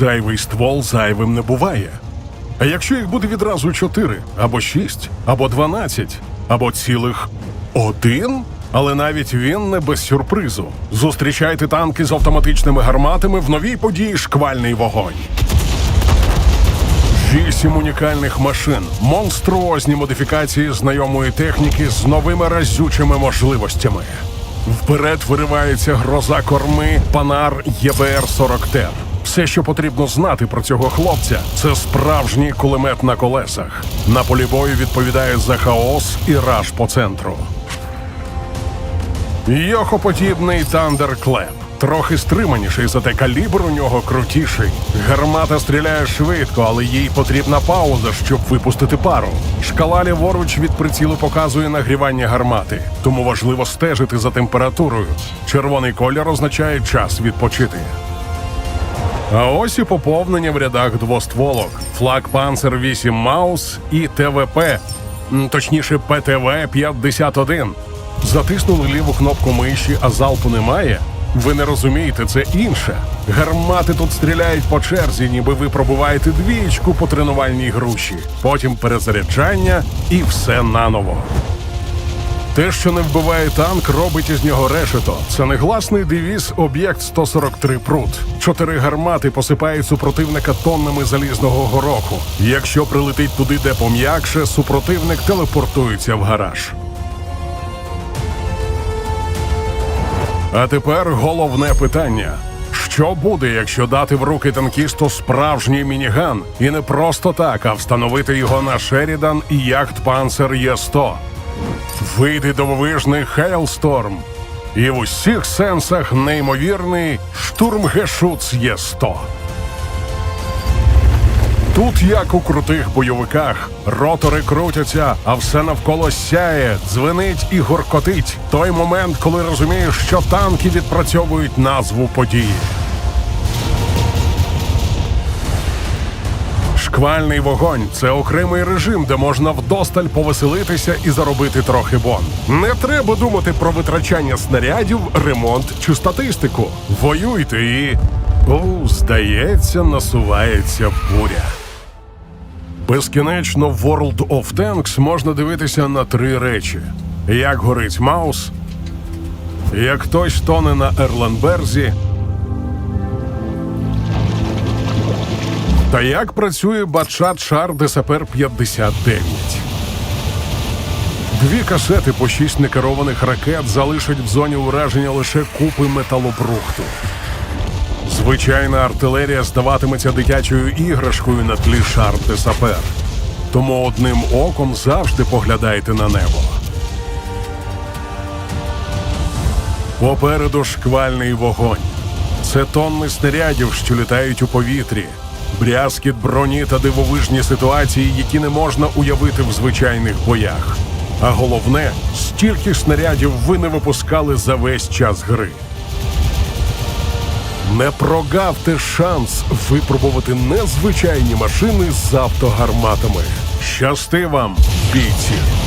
Зайвий ствол зайвим не буває. А якщо їх буде відразу чотири, або шість, або дванадцять, або цілих один? Але навіть він не без сюрпризу. Зустрічайте танки з автоматичними гарматами в новій події шквальний вогонь. Вісім унікальних машин, монструозні модифікації знайомої техніки з новими разючими можливостями. Вперед виривається гроза корми Панар єбр 40 т Все, що потрібно знати про цього хлопця, це справжній кулемет на колесах. На полі бою відповідає за хаос і раж по центру. Йохоподібний Тандерклеп. Трохи стриманіший, зате калібр у нього крутіший. Гармата стріляє швидко, але їй потрібна пауза, щоб випустити пару. Шкала ліворуч від прицілу показує нагрівання гармати, тому важливо стежити за температурою. Червоний колір означає час відпочити. А ось і поповнення в рядах двостволок. Флаг Панцер 8 Маус і ТВП, точніше ПТВ 51. Затиснули ліву кнопку миші, а залпу немає. Ви не розумієте, це інше. Гармати тут стріляють по черзі, ніби ви пробуваєте двічку по тренувальній груші. Потім перезаряджання і все наново. Те, що не вбиває танк, робить із нього решето. Це негласний девіз об'єкт 143 прут. Чотири гармати посипають супротивника тоннами залізного гороху. Якщо прилетить туди, де пом'якше, супротивник телепортується в гараж. А тепер головне питання: що буде, якщо дати в руки танкісту справжній мініган, і не просто так, а встановити його на Шерідан і яхт Панцер Є100? Вийде дивовижний Хейлсторм. І в усіх сенсах неймовірний штурмгешуц Є100. Тут, як у крутих бойовиках, ротори крутяться, а все навколо сяє, дзвенить і горкотить. Той момент, коли розумієш, що танки відпрацьовують назву події. Шквальний вогонь це окремий режим, де можна вдосталь повеселитися і заробити трохи бон. Не треба думати про витрачання снарядів, ремонт чи статистику. Воюйте і. О, здається, насувається буря. Безкінечно в World of Tanks можна дивитися на три речі: як горить Маус, як хтось тоне на Ерленберзі, та як працює Батшат Шар Десапер 59. Дві касети по шість некерованих ракет залишать в зоні ураження лише купи металобрухту. Звичайна артилерія здаватиметься дитячою іграшкою на тлі шар де сапер. Тому одним оком завжди поглядайте на небо. Попереду шквальний вогонь. Це тонни снарядів, що літають у повітрі, брязкіт броні та дивовижні ситуації, які не можна уявити в звичайних боях. А головне, стільки снарядів ви не випускали за весь час гри. Не прогавте шанс випробувати незвичайні машини з автогарматами. Щасти вам, бійці!